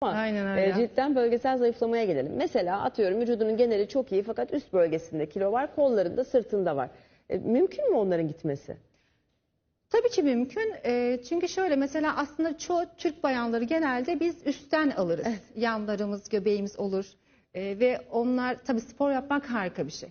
Ama Aynen öyle. e, ciltten bölgesel zayıflamaya gelelim. Mesela atıyorum vücudunun geneli çok iyi fakat üst bölgesinde kilo var, kollarında, sırtında var. E, mümkün mü onların gitmesi? Tabii ki mümkün. Ee, çünkü şöyle mesela aslında çoğu Türk bayanları genelde biz üstten alırız. Yanlarımız, göbeğimiz olur. Ee, ve onlar tabii spor yapmak harika bir şey.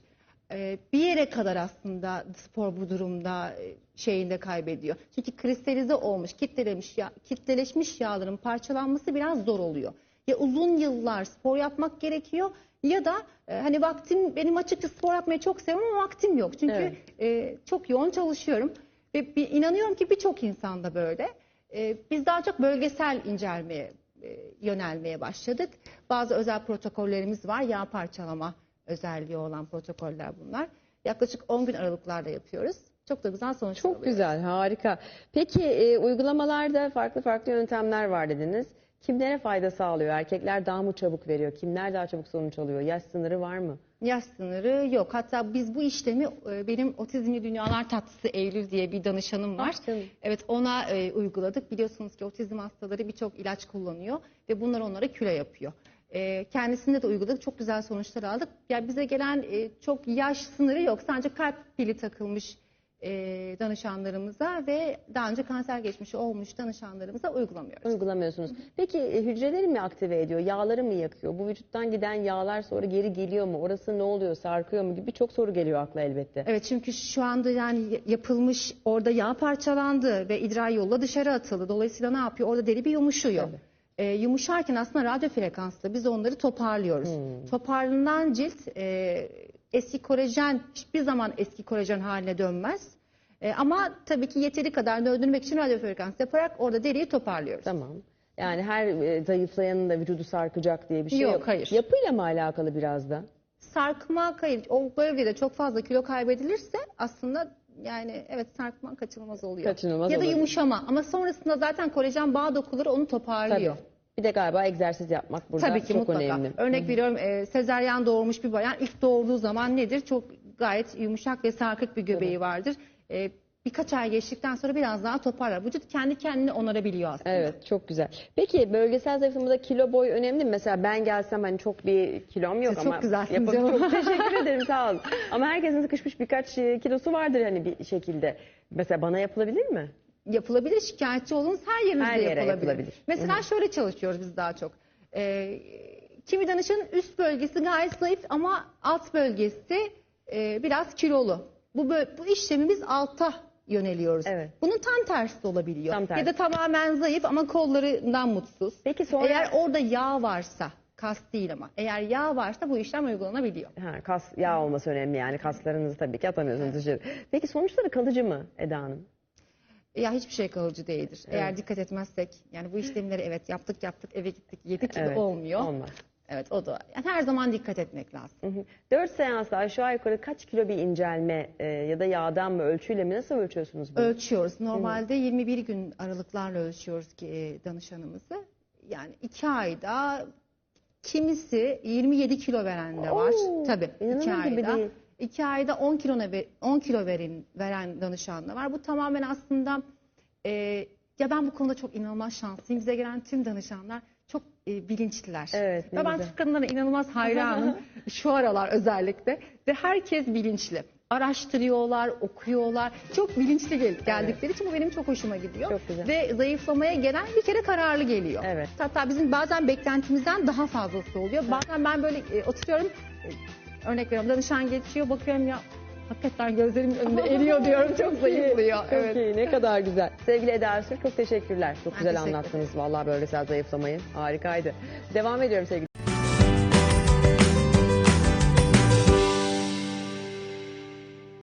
Ee, bir yere kadar aslında spor bu durumda e, şeyinde kaybediyor. Çünkü kristalize olmuş, kitlelemiş, ya, kitleleşmiş yağların parçalanması biraz zor oluyor. Ya uzun yıllar spor yapmak gerekiyor ya da e, hani vaktim benim açıkçası spor yapmayı çok seviyorum ama vaktim yok. Çünkü Evet. e, çok yoğun çalışıyorum. Ve bir, inanıyorum ki birçok insanda böyle. Ee, biz daha çok bölgesel incelmeye e, yönelmeye başladık. Bazı özel protokollerimiz var. Yağ parçalama özelliği olan protokoller bunlar. Yaklaşık 10 gün aralıklarla yapıyoruz. Çok da güzel sonuçlar Çok alıyoruz. güzel, harika. Peki e, uygulamalarda farklı farklı yöntemler var dediniz. Kimlere fayda sağlıyor? Erkekler daha mı çabuk veriyor? Kimler daha çabuk sonuç alıyor? Yaş sınırı var mı? Yaş sınırı yok. Hatta biz bu işlemi e, benim Otizmli Dünyalar Tatlısı Eylül diye bir danışanım var. Ah. Evet ona e, uyguladık. Biliyorsunuz ki otizm hastaları birçok ilaç kullanıyor ve bunlar onlara kilo yapıyor. E, kendisinde de uyguladık. Çok güzel sonuçlar aldık. Ya bize gelen e, çok yaş sınırı yok. Sadece kalp pili takılmış e, danışanlarımıza ve daha önce kanser geçmişi olmuş danışanlarımıza uygulamıyoruz. Uygulamıyorsunuz. Peki e, hücreleri mi aktive ediyor? Yağları mı yakıyor? Bu vücuttan giden yağlar sonra geri geliyor mu? Orası ne oluyor? Sarkıyor mu? Gibi birçok soru geliyor akla elbette. Evet çünkü şu anda yani yapılmış orada yağ parçalandı ve idrar yolla dışarı atıldı. Dolayısıyla ne yapıyor? Orada deri bir yumuşuyor. Tabii. Ee, yumuşarken aslında radyo frekansla biz onları toparlıyoruz. Toparlanan cilt e, eski kolajen hiçbir zaman eski kolajen haline dönmez. E, ama tabii ki yeteri kadar döndürmek için radyo frekans yaparak orada deriyi toparlıyoruz. Tamam. Yani her e, zayıflayanın da vücudu sarkacak diye bir şey yok. Yok, hayır. Yapıyla mı alakalı biraz da? Sarkma hayır o bölgede çok fazla kilo kaybedilirse aslında yani evet sarkma kaçınılmaz oluyor. Kaçınılmaz ya da olabilir. yumuşama ama sonrasında zaten kolajen bağ dokuları onu Tabii. toparlıyor. Bir de galiba egzersiz yapmak burada Tabii ki çok mutlaka. önemli. Örnek veriyorum e, sezeryan doğurmuş bir bayan ilk doğurduğu zaman nedir? Çok gayet yumuşak ve sarkık bir göbeği vardır. E, birkaç ay geçtikten sonra biraz daha toparlar. Vücut kendi kendini onarabiliyor aslında. Evet çok güzel. Peki bölgesel zayıflamada kilo boy önemli mi? Mesela ben gelsem hani çok bir kilom yok Siz ama çok güzelsiniz canım. Çok teşekkür ederim sağ olun. Ama herkesin sıkışmış birkaç e, kilosu vardır hani bir şekilde. Mesela bana yapılabilir mi? yapılabilir. Şikayetçi olduğunuz her yerinizde Her yere yapılabilir. yapılabilir. Mesela şöyle çalışıyoruz biz daha çok. Ee, kimi danışanın üst bölgesi gayet zayıf ama alt bölgesi e, biraz kilolu. Bu bö- bu işlemi biz alta yöneliyoruz. Evet. Bunun tam tersi olabiliyor. Tam tersi. Ya da tamamen zayıf ama kollarından mutsuz. Peki sonra Eğer orada yağ varsa, kas değil ama eğer yağ varsa bu işlem uygulanabiliyor. ha, kas yağ olması önemli yani kaslarınızı tabii ki atamıyorsunuz dışarı. Peki sonuçları kalıcı mı Eda Hanım? Ya hiçbir şey kalıcı değildir. Eğer Evet. dikkat etmezsek yani bu işlemleri evet yaptık yaptık eve gittik yedik gibi Evet, olmuyor. Olmaz. Evet o da. Yani her zaman dikkat etmek lazım. Hı hı. Dört seansta aşağı yukarı kaç kilo bir incelme e, ya da yağdan mı ölçüyle mi nasıl ölçüyorsunuz bunu? Ölçüyoruz. Normalde 21 gün aralıklarla ölçüyoruz ki e, danışanımızı. Yani iki ayda kimisi 27 kilo veren de var. Oo, Tabii iki inanılır gibi ayda. değil. İki ayda 10 kilo 10 kilo verin, veren danışan da var. Bu tamamen aslında e, ya ben bu konuda çok inanılmaz şanslıyım. Bize gelen tüm danışanlar çok e, bilinçliler. Evet, Ve ben. Türk kadınlarına inanılmaz hayranım. Şu aralar özellikle. Ve herkes bilinçli. Araştırıyorlar, okuyorlar. Çok bilinçli gel- geldikleri için bu benim çok hoşuma gidiyor. Çok güzel. Ve zayıflamaya gelen bir kere kararlı geliyor. Evet. Hatta bizim bazen beklentimizden daha fazlası oluyor. Bazen ben böyle e, oturuyorum, e, örnek veriyorum danışan geçiyor, bakıyorum ya hakikaten gözlerimin önünde eriyor diyorum. Çok zayıflıyor. Çok evet. iyi, ne kadar güzel. Sevgili Eda Öztürk çok teşekkürler. Çok Ben güzel teşekkür anlattınız vallahi bölgesel zayıflamayı. Harikaydı. Devam ediyorum sevgili